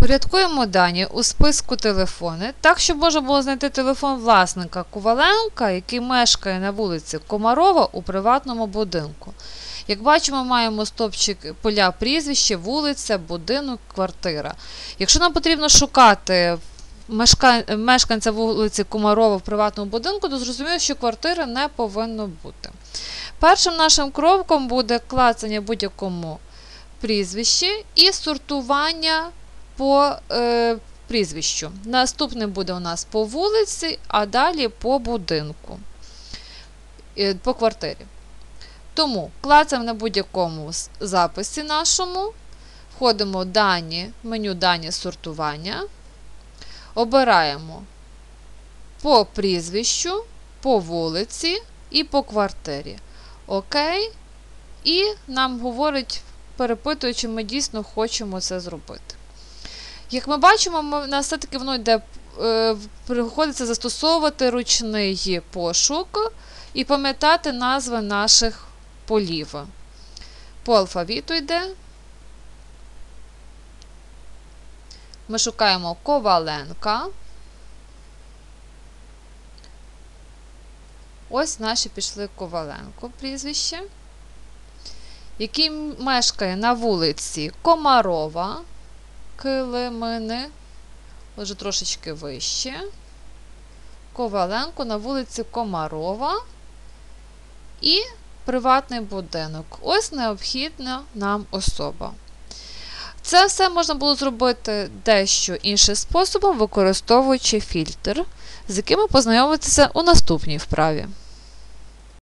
Порядкуємо дані у списку телефони так, щоб можна було знайти телефон власника Коваленка, який мешкає на вулиці Комарова у приватному будинку. Як бачимо, маємо стопчик поля прізвище, вулиця, будинок, квартира. Якщо нам потрібно шукати мешканця вулиці Комарова в приватному будинку, то зрозуміло, що квартири не повинно бути. Першим нашим кроком буде клацання будь-якому прізвищі і сортування по е, прізвищу. Наступним буде у нас по вулиці, а далі по будинку, е, по квартирі. Тому клацаємо на будь-якому записі нашому, входимо в дані, меню дані сортування, обираємо по прізвищу, по вулиці і по квартирі. Окей. І нам говорить, перепитує, чи ми дійсно хочемо це зробити. Як ми бачимо, ми, у нас все-таки воно йде, е, приходиться застосовувати ручний пошук і пам'ятати назви наших полів. По алфавіту йде. Ми шукаємо Коваленка. Ось наші пішли Коваленко прізвище, який мешкає на вулиці Комарова. Килимини, вже трошечки вище. Коваленко на вулиці Комарова і приватний будинок. Ось необхідна нам особа. Це все можна було зробити дещо іншим способом, використовуючи фільтр, з яким ми познайомитися у наступній вправі.